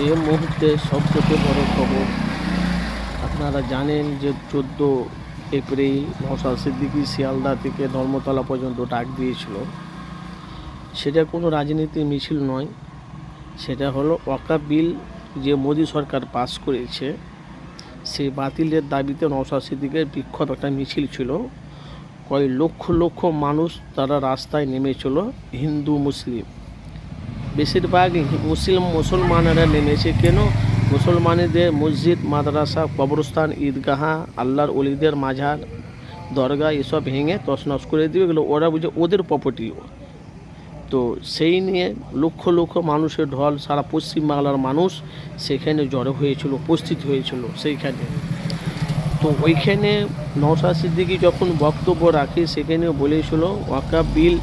এই মুহূর্তে সবথেকে বড় খবর। আপনারা জানেন যে চোদ্দ এপ্রিল নওশাদ সিদ্দিকী শিয়ালদা থেকে ধর্মতলা পর্যন্ত ডাক দিয়েছিল। সেটা কোনো রাজনীতির মিছিল নয়। সেটা হলো ওয়াকা বিল যে মোদী সরকার পাস করেছে, সেই বাতিলের দাবিতে নওশাদ সিদ্দিকের বিক্ষোভ একটা মিছিল ছিল। কয়েক লক্ষ লক্ষ মানুষ তারা রাস্তায় নেমেছিল হিন্দু, মুসলিম। বেশিরভাগ মুসলিম মুসলমানেরা নেমেছে। কেন? মুসলমানেদের মসজিদ, মাদ্রাসা, কবরস্থান, ঈদগাহা, আল্লাহর অলিদের মাঝার দরগা এসব ভেঙে তছনছ করে দিবে। এগুলো ওরা বুঝে ওদের প্রপার্টি তো সেই নিয়ে লক্ষ লক্ষ মানুষের ঢল, সারা পশ্চিমবাংলার মানুষ সেখানে জড়ো হয়েছিল, উপস্থিত হয়েছিল সেইখানে। তো ওইখানে নওশাদ সিদ্দিকী যখন বক্তব্য রাখে সেখানে বলেছিল ওয়াকা বিল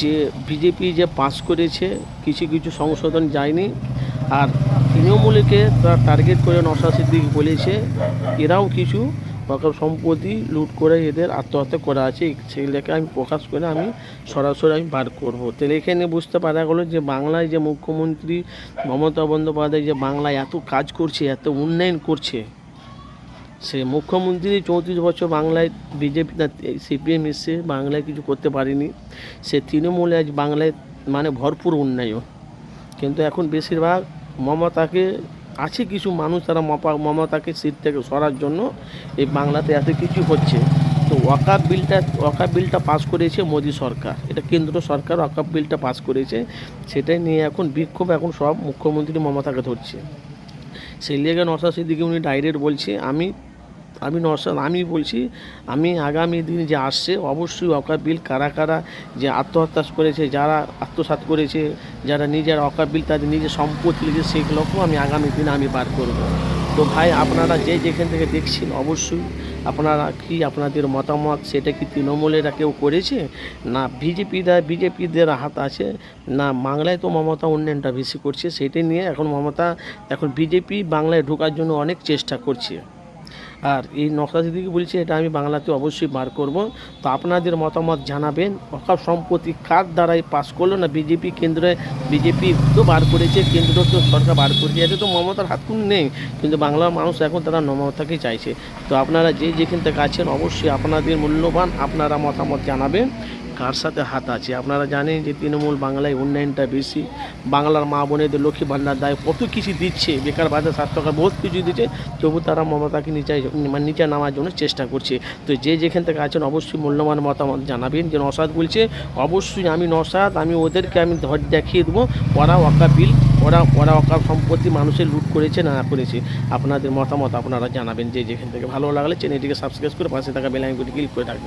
যে বিজেপি যে পাস করেছে, কিছু কিছু সংশোধন যায়নি। আর তৃণমূলকে তারা টার্গেট করে নশা সিদ্দিকি বলেছে, এরাও কিছু ওয়াকফ সম্পত্তি লুট করে এদের আত্মহত্যা করা আছে। সেগুলোকে আমি প্রকাশ করে আমি সরাসরি আমি বার করব। তাহলে এখানে বুঝতে পারা গেলো যে বাংলায় যে মুখ্যমন্ত্রী মমতা বন্দ্যোপাধ্যায় যে বাংলায় এত কাজ করছে, এত উন্নয়ন করছে সে মুখ্যমন্ত্রী চৌত্রিশ বছর বাংলায় বিজেপি না সিপিএম এসে বাংলায় কিছু করতে পারেনি। সে তৃণমূলে আজ বাংলায় মানে ভরপুর উন্নয়ন। কিন্তু এখন বেশিরভাগ মমতাকে, আছে কিছু মানুষ তারা মপা, মমতাকে সিট থেকে সরার জন্য এই বাংলাতে এত কিছু হচ্ছে। তো ওয়াকাপ বিলটা ওয়াকাপ বিলটা পাস করেছে মোদী সরকার। এটা কেন্দ্র সরকার ওয়াকাপ বিলটা পাস করেছে। সেটাই নিয়ে এখন বিক্ষোভ এখন সব মুখ্যমন্ত্রী মমতাকে ধরছে। সেই লেগে নশা সিদ্দিকে উনি ডাইরেক্ট বলছে, আমি আমি নশাদ আমি বলছি, আমি আগামী দিন যে আসছে, অবশ্যই অকাপ বিল কারা কারা যে আত্মহত্যা করেছে, যারা আত্মসাৎ করেছে, যারা নিজের অকাপ বিল তাদের নিজের সম্পত্তি লিখেছে সেগুলোকেও আমি আগামী দিনে আমি বার করব। তো ভাই, আপনারা যে যেখান থেকে দেখছেন, অবশ্যই আপনারা কি আপনাদের মতামত, সেটা কি তৃণমূলেরা কেউ করেছে? না বিজেপিরা বিজেপিদের হাত আছে, না বাংলায় তো মমতা উন্নয়নটা বেশি করছে, সেটা নিয়ে এখন মমতা এখন বিজেপি বাংলায় ঢোকার জন্য অনেক চেষ্টা করছে। আর এই নকশা দিদিকে বলছে, এটা আমি বাংলাতে অবশ্যই বার করব। তো আপনাদের মতামত জানাবেন। অকাপ সম্পত্তি কার দ্বারাই পাশ করল না? বিজেপি কেন্দ্রে, বিজেপি তো বার করেছে, কেন্দ্র তো সরকার বার করেছে, এতে তো মমতার হাত কোন নেই। কিন্তু বাংলার মানুষ এখন তারা মমতাকে চাইছে। তো আপনারা যে যেখান থেকে আছেন, অবশ্যই আপনাদের মূল্যবান আপনারা মতামত জানাবেন। কার সাথে হাত আছে? আপনারা জানেন যে তৃণমূল বাংলায় উন্নয়নটা বেশি। বাংলার মা বোনেদের লক্ষ্মী ভান্ডার দেয় কত কিছু দিচ্ছে? বেকার বাজার স্বাস্থ্যকর বহুত কিছু দিচ্ছে। তবু তারা মমতাকে নিচে মানে নিচে নামার জন্য চেষ্টা করছে। তো যে যেখান থেকে আছেন অবশ্যই মূল্যবান মতামত জানাবেন। যে নসাদ বলছে, অবশ্যই আমি নসাদ আমি ওদেরকে আমি ধর দেখিয়ে দেবো। ওরা ওয়াকা বিল, ওরা ওরা অকাপ সম্পত্তি মানুষের লুট করেছে না করেছে। আপনাদের মতামত আপনারা জানাবেন। যে যেখান থেকে ভালো লাগলে চ্যানেলটিকে সাবস্ক্রাইব করে পাশে থাকা বেলাইনগুলি ক্লিক করে রাখবেন।